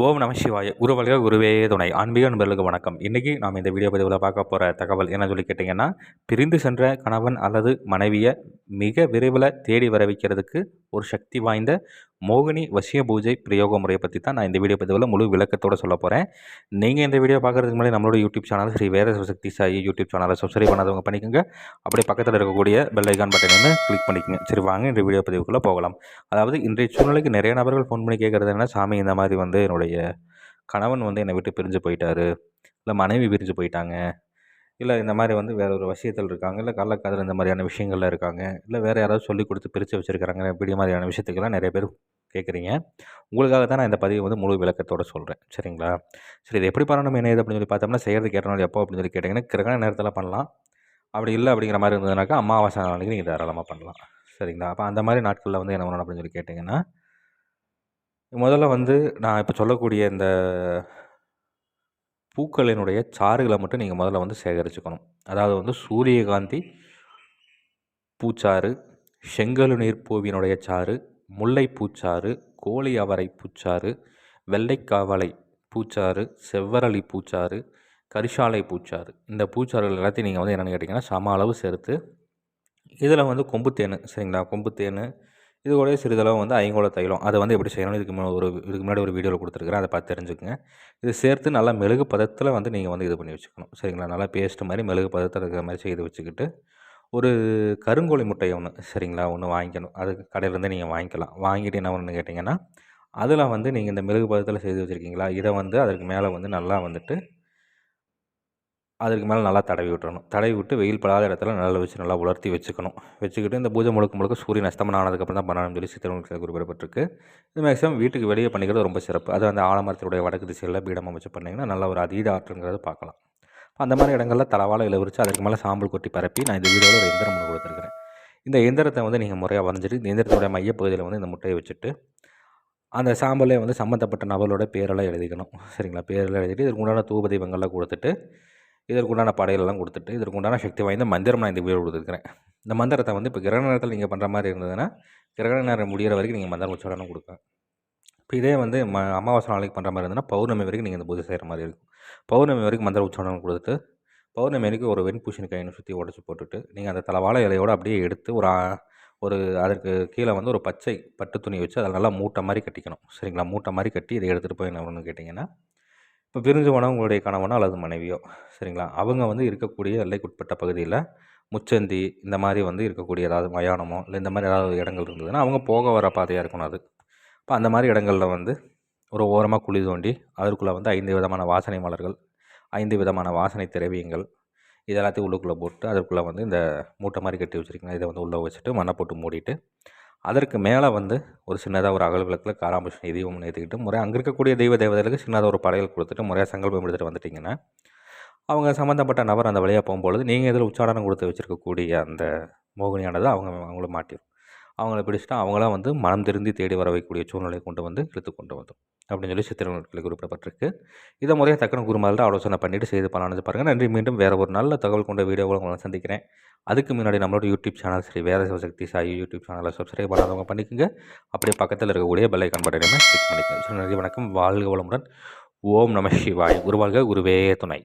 ஓம் நம சிவாய. குருவல்க குருவே துணை. ஆன்மீக நண்பர்களுக்கு வணக்கம். இன்றைக்கி நாம் இந்த வீடியோ பதிவில் பார்க்க போகிற தகவல் என்ன சொல்லி கேட்டிங்கன்னா பிரிந்து சென்ற கணவன் அல்லது மனைவியை மிக விரைவில் தேடி வர வைக்கிறதுக்கு ஒரு சக்தி வாய்ந்த மோகினி வசிய பூஜை பிரயோக முறையை பற்றி தான் நான் இந்த வீடியோ பதிவில் முழு விளக்கத்தோடு சொல்ல போகிறேன் நீங்கள் இந்த வீடியோ பார்க்குறதுக்கு முன்னாடி நம்மளோட YouTube channel Sri Veda Shakti Sai YouTube சேனலை சப்ஸ்கிரைப் பண்ணாதவங்க பண்ணிக்கோங்க. அப்படியே பக்கத்தில் இருக்கக்கூடிய பெல் ஐக்கான் பட்டனையுமே கிளிக் பண்ணிக்கோங்க. சரி வாங்க இந்த வீடியோ பதிவுக்குள்ளே போகலாம். அதாவது இன்றைய சூழ்நிலைக்கு நிறைய நபர்கள் ஃபோன் பண்ணி கேட்குறது என்ன சாமி இந்த மாதிரி வந்து என்னுடைய கணவன் வந்து என்னை விட்டு பிரிஞ்சு போயிட்டாரு. இல்லை மனைவி பிரிஞ்சு போயிட்டாங்க. இல்லை இந்த மாதிரி வந்து வேறு ஒரு விஷயத்தில் இருக்காங்க இல்லை கள்ளக்காதல் இந்த மாதிரியான விஷயங்கள்ல இருக்காங்க இல்லை வேறு யாராவது சொல்லி கொடுத்து பிரித்து வச்சுருக்காங்க இப்படி மாதிரியான விஷயத்துக்கெல்லாம் நிறைய பேர் கேட்குறீங்க. உங்களுக்காக தான் நான் இந்த பதிவை வந்து முழு விளக்கத்தோடு சொல்கிறேன் சரிங்களா? சரி இது எப்படி பண்ணணும் என்ன ஏது அப்படின்னு சொல்லி பார்த்தோம்னா செய்கிறது கேட்டனால எப்போ அப்படின்னு சொல்லி கேட்டிங்கன்னா கிரகண நேரத்தில் பண்ணலாம். அப்படி இல்லை அப்படிங்கிற மாதிரி இருந்ததுனாக்கா அமாவாசை நாளைக்கு நீங்கள் தாராளமாக பண்ணலாம். சரிங்களா? அப்போ அந்த மாதிரி நாட்களில் வந்து என்ன பண்ணணும் அப்படின்னு சொல்லி கேட்டிங்கன்னா முதல்ல வந்து நான் இப்போ சொல்லக்கூடிய இந்த பூக்களினுடைய சாறுகளை மட்டும் நீங்கள் முதல்ல வந்து சேகரிச்சுக்கணும். அதாவது வந்து சூரியகாந்தி பூச்சாறு செங்கலுநீர் பூவினுடைய சாறு முல்லை பூச்சாறு கோழி அவரை பூச்சாறு வெள்ளைக்காவலை பூச்சாறு செவ்வரளி பூச்சாறு கரிசாலை பூச்சாறு. இந்த பூச்சாறுகள் எல்லாத்தையும் நீங்கள் வந்து என்னென்னு கேட்டிங்கன்னா சம அளவு சேர்த்து இதில் வந்து கொம்பு தேன் சரிங்களா? கொம்பு தேன் இது கூட சிறிதளவு வந்து ஐங்கோல தைலம். அதை வந்து எப்படி செய்யணும் இதுக்கு முன்னாடி ஒரு இதுக்கு முன்னாடி ஒரு வீடியோவில் கொடுத்துருக்குறேன். அதை பார்த்து தெரிஞ்சுக்கங்க. இது சேர்த்து நல்லா மெழுகு பதத்தில் வந்து நீங்கள் வந்து இது பண்ணி வச்சுக்கணும். சரிங்களா? நல்லா பேஸ்ட் மாதிரி மெழுகு பதத்தில் இருக்கிற மாதிரி செய்து வச்சுக்கிட்டு ஒரு கருங்கோழி முட்டை ஒன்று சரிங்களா? ஒன்று வாங்கிக்கணும். அது கடையிலேருந்து நீங்கள் வாங்கிக்கலாம். வாங்கிட்டு என்ன ஒன்று கேட்டிங்கன்னா அதில் வந்து நீங்கள் இந்த மெழுகு பதத்தில் செய்து வச்சுருக்கீங்களா? இதை வந்து அதற்கு மேலே வந்து நல்லா வந்துட்டு அதற்கு மேலே நல்லா தடவி விட்டுறணும். தடவி விட்டு வெயில் படாத இடத்துல நல்லா வச்சு நல்லா உலர்த்தி வச்சுக்கணும். வச்சுக்கிட்டு இந்த பூஜை முழுக்க முழுக்க சூரியன் அஸ்தமனம் ஆனதுக்கப்புறம் தான் பண்ணணும்னு சொல்லி சித்திரங்கள் குறிப்பிடப்பட்டிருக்கு. இது மேக்ஸிமம் வீட்டுக்கு வெளியே பண்ணிக்கிறது ரொம்ப சிறப்பு. அது அந்த ஆலமரத்தினுடைய வடக்கு திசையில் பீடம் அமைச்சு பண்ணிங்கன்னா நல்ல ஒரு அதீத ஆற்றுங்கிறத பார்க்கலாம். அந்த மாதிரி இடங்களில் தலவாழை இளவரிச்சு அதுக்கு மேலே சாம்பல் கொட்டி பரப்பி நான் இந்த வீடியோவில் ஒரு எந்திரம் ஒன்று கொடுத்துருக்குறேன். இந்த எந்திரத்தை வந்து நீங்கள் முறையாக வரைஞ்சிட்டு இந்த எந்திரத்தோடைய மையப்பகுதியில் வந்து இந்த முட்டையை வச்சுட்டு அந்த சாம்பலே வந்து சம்மந்தப்பட்ட நபரோட பேரெல்லாம் எழுதிக்கணும். சரிங்களா? பேரெல்லாம் எழுதிட்டு இதுக்கு உண்டான தூப தெய்வங்கள்லாம் கொடுத்துட்டு இதற்குண்டான படையெல்லாம் கொடுத்துட்டு இதற்குண்டான சக்தி வாய்ந்த மந்திரம் நான் இந்த வீடியோ கொடுத்துருக்கிறேன். இந்த மந்திரத்தை வந்து இப்போ கிரகண நேரத்தில் நீங்கள் பண்ணுற மாதிரி இருந்ததுன்னா கிரகண நேரம் முடிகிற வரைக்கும் நீங்கள் மந்திரம் உச்சாரணம் கொடுப்பேன் இப்போ இதே வந்து ம அமாவாசை நாளைக்கு பண்ணுற மாதிரி இருந்ததுன்னா பௌர்ணமி வரைக்கும் நீங்கள் இந்த பூஜை செய்கிற மாதிரி இருக்கும். பௌர்ணமி வரைக்கும் மந்திர உச்சாரணம் கொடுத்துட்டு பௌர்ணமி வரைக்கும் ஒரு வெண்பூஷணி கையினை சுற்றி உடச்சி போட்டுட்டு நீங்கள் அந்த தலைவாழை இலையோடு அப்படியே எடுத்து ஒரு ஒரு அதற்கு கீழே வந்து ஒரு பச்சை பட்டு துணி வச்சு அதில் நல்லா மூட்டை மாதிரி கட்டிக்கணும். சரிங்களா? மூட்டை மாதிரி கட்டி இதை எடுத்துகிட்டு போய் என்ன பண்ணணும்னு கேட்டிங்கன்னா இப்போ பிரிஞ்சு போனால் உங்களுடைய கணவனோ அல்லது மனைவியோ சரிங்களா? அவங்க வந்து இருக்கக்கூடிய எல்லைக்குட்பட்ட பகுதியில் முச்சந்தி இந்த மாதிரி வந்து இருக்கக்கூடிய ஏதாவது மயானமோ இல்லை இந்த மாதிரி ஏதாவது இடங்கள் இருந்ததுன்னா அவங்க போக வர பாதையாக இருக்கணும் அது. இப்போ அந்த மாதிரி இடங்களில் வந்து ஒரு ஓரமாக குழி தோண்டி அதற்குள்ளே வந்து ஐந்து விதமான வாசனை மலர்கள் ஐந்து விதமான வாசனை திரவியங்கள் இது எல்லாத்தையும் உள்ளுக்குள்ளே போட்டு அதற்குள்ளே வந்து இந்த மூட்டை மாதிரி கட்டி வச்சுருக்கீங்க இதை வந்து உள்ளே வச்சுட்டு மண்ணை போட்டு மூடிட்டு அதற்கு மேலே வந்து ஒரு சின்னதாக ஒரு அகல் விளக்கில் காராம்புஷ்ணி தீபம் ஏற்றிக்கிட்டு முறை அங்கே இருக்கக்கூடிய தெய்வ தேவதைகளுக்கு சின்னதாக ஒரு படையல் கொடுத்துட்டு முறையாக சங்கல்பம் எடுத்துகிட்டு வந்துட்டிங்கன்னா அவங்க சம்மந்தப்பட்ட நபர் அந்த வழியாக போகும்பொழுது நீங்கள் இதில் உச்சாடனம் கொடுத்து வச்சுருக்கக்கூடிய அந்த மோகினியானது அவங்க அவங்கள மாட்டிடும் அவங்கள பிடிச்சிட்டா அவங்களாம் வந்து மனம் திருந்தி தேடி வர வைக்கக்கூடிய சூழ்நிலையை கொண்டு வந்து இழுத்து கொண்டு வந்தோம். அப்படின்னு சொல்லி சித்திரங்களில் குறிப்பிடப்பட்டிருக்கு. இதை முறையாக தக்கன குருமாரில் ஆலோசனை பண்ணிவிட்டு செய்து பண்ணலான்னு பாருங்கள் நன்றி. மீண்டும் வேறு ஒரு நல்ல தகவல் கொண்ட வீடியோவில் உங்களை சந்திக்கிறேன். அதுக்கு முன்னாடி நம்மளோட யூடியூப் சேனல் சரி வேறு சிவசக்தி சாயி யூடியூப் சேனலை சப்ஸ்கிரைப் பண்ணாதவங்க பண்ணிக்கோங்க. அப்படியே பக்கத்தில் இருக்கக்கூடிய பெல் ஐக்கான் பட்டனையுமே கிளிக் பண்ணிக்கோங்க. நன்றி. வணக்கம். வாழ்க வளமுடன். ஓம் நம சிவாய். குருவாழ்க குருவே துணை.